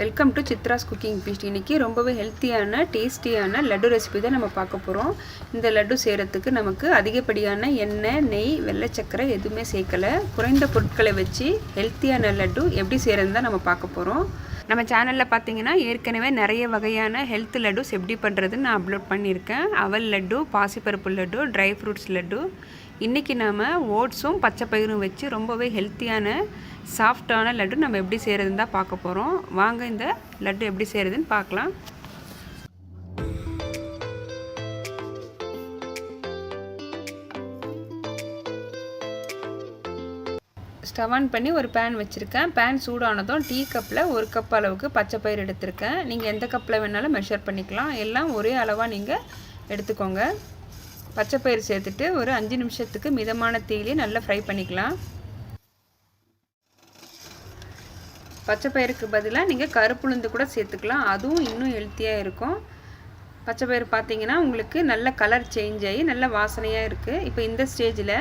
Welcome to Chitra's cooking beast இன்றைக்கி ரொம்பவே ஹெல்த்தியான டேஸ்டியான லட்டு ரெசிபி தான் நம்ம பார்க்க போகிறோம் இந்த லட்டு செய்கிறதுக்கு நமக்கு அதிகப்படியான எண்ணெய் நெய் வெள்ளை சக்கரை எதுவுமே சேர்க்கலை. குறைந்த பொருட்களை வச்சு ஹெல்த்தியான லட்டு எப்படி செய்கிறதுன்னு தான் நம்ம பார்க்க போகிறோம் நம்ம சேனலில் பார்த்தீங்கன்னா ஏற்கனவே நிறைய வகையான ஹெல்த் லட்டுஸ் எப்படி பண்ணுறதுன்னு நான் அப்லோட் பண்ணியிருக்கேன். அவல் லட்டு பாசிப்பருப்பு லட்டு ட்ரை ஃப்ரூட்ஸ் லட்டு. இன்றைக்கி நாம் ஓட்ஸும் பச்சை பயிரும் வச்சு ரொம்பவே ஹெல்த்தியான சாஃப்டான லட்டு நம்ம எப்படி செய்கிறதுன்னு தான் பார்க்க போகிறோம் வாங்க இந்த லட்டு எப்படி செய்கிறதுன்னு பார்க்கலாம். ஸ்டவ் ஆன் பண்ணி ஒரு பேன் வச்சுருக்கேன். பேன் சூடானதும் டீ கப்பில் ஒரு கப் அளவுக்கு பச்சை பயிர் எடுத்திருக்கேன். நீங்கள் எந்த கப்பில் வேணாலும் மெஷர் பண்ணிக்கலாம். எல்லாம் ஒரே அளவாக நீங்கள் எடுத்துக்கோங்க. பச்சை பயிர் சேர்த்துட்டு ஒரு அஞ்சு நிமிஷத்துக்கு மிதமான தீயிலே நல்லா ஃப்ரை பண்ணிக்கலாம். பச்சை பயிருக்கு பதிலாக நீங்கள் கருப்புளுந்து கூட சேர்த்துக்கலாம். அதுவும் இன்னும் ஹெல்த்தியாக இருக்கும். பச்சை பயிர் பார்த்தீங்கன்னா உங்களுக்கு நல்ல கலர் சேஞ்ச் ஆகி நல்ல வாசனையாக இருக்குது இப்போ இந்த ஸ்டேஜில்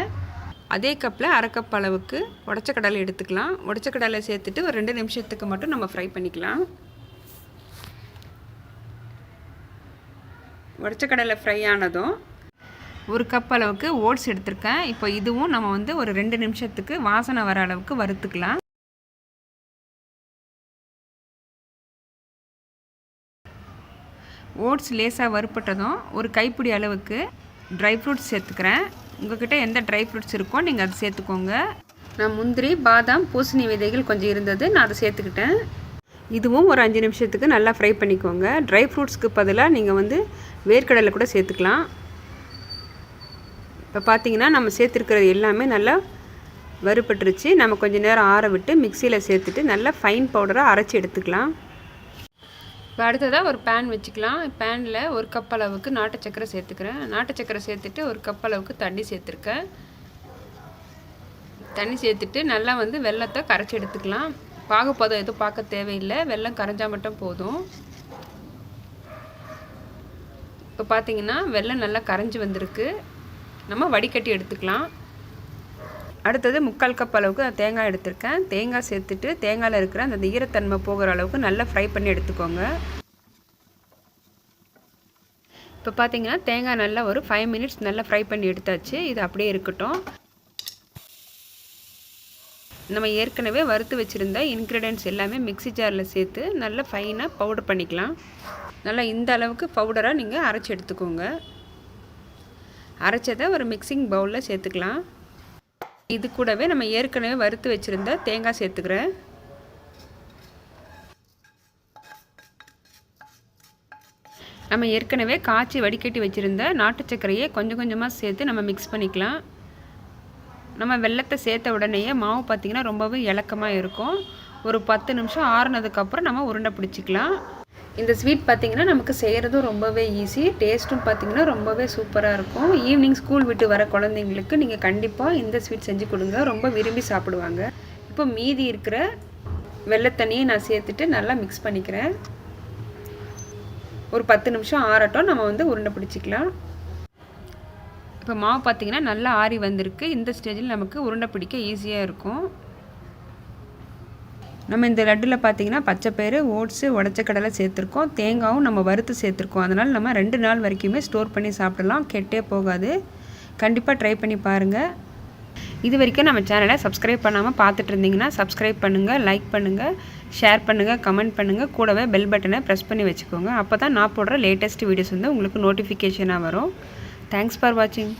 அதே கப்பில் அரை கப் அளவுக்கு உடச்ச கடலை எடுத்துக்கலாம். உடச்ச கடலை சேர்த்துட்டு ஒரு ரெண்டு நிமிஷத்துக்கு மட்டும் நம்ம ஃப்ரை பண்ணிக்கலாம். உடச்ச கடலை ஃப்ரை ஆனதும் ஒரு கப் அளவுக்கு ஓட்ஸ் எடுத்திருக்கேன். இப்போ இதுவும் நம்ம வந்து ஒரு ரெண்டு நிமிஷத்துக்கு வாசனை வர அளவுக்கு வறுத்துக்கலாம். ஓட்ஸ் லேசாக வறுப்பட்டதும் ஒரு கைப்பிடி அளவுக்கு ட்ரை ஃப்ரூட்ஸ் சேர்த்துக்கிறேன். உங்கள்கிட்ட எந்த ட்ரை ஃப்ரூட்ஸ் இருக்கோ நீங்கள் அதை சேர்த்துக்கோங்க. நான் முந்திரி பாதாம் பூசணி விதைகள் கொஞ்சம் இருந்தது. நான் அதை சேர்த்துக்கிட்டேன். இதுவும் ஒரு அஞ்சு நிமிஷத்துக்கு நல்லா ஃப்ரை பண்ணிக்கோங்க. ட்ரை ஃப்ரூட்ஸ்க்கு பதிலாக நீங்கள் வந்து வேர்க்கடலை கூட சேர்த்துக்கலாம். இப்போ பார்த்தீங்கன்னா நம்ம சேர்த்துருக்கிறது எல்லாமே நல்லா வறுபட்டுருச்சு. நம்ம கொஞ்சம் நேரம் ஆற விட்டு மிக்சியில் சேர்த்துட்டு நல்லா ஃபைன் பவுடராக அரைச்சி எடுத்துக்கலாம். இப்போ அடுத்ததாக ஒரு பேன் வச்சுக்கலாம். பேனில் ஒரு கப் அளவுக்கு நாட்டு சக்கரை சேர்த்துக்கிறேன். நாட்டு சக்கரை சேர்த்துட்டு ஒரு கப் அளவுக்கு தண்ணி சேர்த்துருக்கேன். தண்ணி சேர்த்துட்டு நல்லா வந்து வெள்ளத்தை கரைச்சி எடுத்துக்கலாம். பாகுப்பதம் எதுவும் பார்க்க தேவையில்லை. வெள்ளம் கரைஞ்சால் மட்டும் போதும். இப்போ பார்த்தீங்கன்னா வெள்ளம் நல்லா கரைஞ்சி வந்திருக்கு. நம்ம வடிகட்டி எடுத்துக்கலாம். அடுத்தது முக்கால் கப் அளவுக்கு தேங்காய் எடுத்திருக்கேன். தேங்காய் சேர்த்துட்டு தேங்காயில் இருக்கிற அந்த ஈரத்தன்மை போகிற அளவுக்கு நல்லா ஃப்ரை பண்ணி எடுத்துக்கோங்க. இப்போ பார்த்தீங்கன்னா தேங்காய் நல்லா ஒரு ஃபைவ் மினிட்ஸ் நல்லா ஃப்ரை பண்ணி எடுத்தாச்சு. இது அப்படியே இருக்கட்டும். நம்ம ஏற்கனவே வறுத்து வச்சுருந்த இன்க்ரீடியன்ட்ஸ் எல்லாமே மிக்சி ஜாரில் சேர்த்து நல்லா ஃபைனாக பவுடர் பண்ணிக்கலாம். நல்லா இந்த அளவுக்கு பவுடராக நீங்கள் அரைச்சி எடுத்துக்கோங்க. அரைச்சதை ஒரு மிக்சிங் பவுலில் சேர்த்துக்கலாம். இது கூடவே நம்ம ஏற்கனவே வறுத்து வச்சுருந்த தேங்காய் சேர்த்துக்கிறேன். நம்ம ஏற்கனவே காய்ச்சி வடிகட்டி வச்சுருந்த நாட்டு சர்க்கரையை கொஞ்சம் கொஞ்சமாக சேர்த்து நம்ம மிக்ஸ் பண்ணிக்கலாம். நம்ம வெள்ளத்தை சேர்த்த உடனேயே மாவு பார்த்திங்கன்னா ரொம்பவே இலக்கமாக இருக்கும். ஒரு பத்து நிமிஷம் ஆறுனதுக்கப்புறம் நம்ம உருண்டை பிடிச்சிக்கலாம். இந்த ஸ்வீட் பார்த்திங்கன்னா நமக்கு செய்கிறதும் ரொம்பவே ஈஸி டேஸ்ட்டும் பார்த்திங்கன்னா ரொம்பவே சூப்பராக இருக்கும். ஈவினிங் ஸ்கூல் விட்டு வர குழந்தைங்களுக்கு நீங்கள் கண்டிப்பாக இந்த ஸ்வீட் செஞ்சு கொடுங்க. ரொம்ப விரும்பி சாப்பிடுவாங்க. இப்போ மீதி இருக்கிற வெள்ளத்தண்ணியை நான் சேர்த்துட்டு நல்லா மிக்ஸ் பண்ணிக்கிறேன். ஒரு பத்து நிமிஷம் ஆறட்டும். நம்ம வந்து உருண்டை பிடிச்சிக்கலாம். இப்போ மாவு பார்த்திங்கன்னா நல்லா ஆறி வந்திருக்கு. இந்த ஸ்டேஜில் நமக்கு உருண்டை பிடிக்க ஈஸியாக இருக்கும். நம்ம இந்த லட்டில் பார்த்தீங்கன்னா பச்சைப்பயிறு ஓட்ஸு உடச்ச கடலை சேர்த்துருக்கோம். தேங்காயும் நம்ம வறுத்து சேர்த்துருக்கோம். அதனால் நம்ம ரெண்டு நாள் வரைக்குமே ஸ்டோர் பண்ணி சாப்பிடலாம். கெட்டே போகாது. கண்டிப்பாக ட்ரை பண்ணி பாருங்கள் இது வரைக்கும் நம்ம சேனலை சப்ஸ்கிரைப் பண்ணாமல் பார்த்துட்டு இருந்தீங்கன்னா சப்ஸ்கிரைப் பண்ணுங்கள் லைக் பண்ணுங்கள் ஷேர் பண்ணுங்கள் கமெண்ட் பண்ணுங்கள் கூடவே பெல் பட்டனை ப்ரெஸ் பண்ணி வச்சுக்கோங்க. அப்போ தான் நான் போடுற லேட்டஸ்ட் வீடியோஸ் வந்து உங்களுக்கு நோட்டிஃபிகேஷனாக வரும். தேங்க்ஸ் ஃபார் வாட்சிங்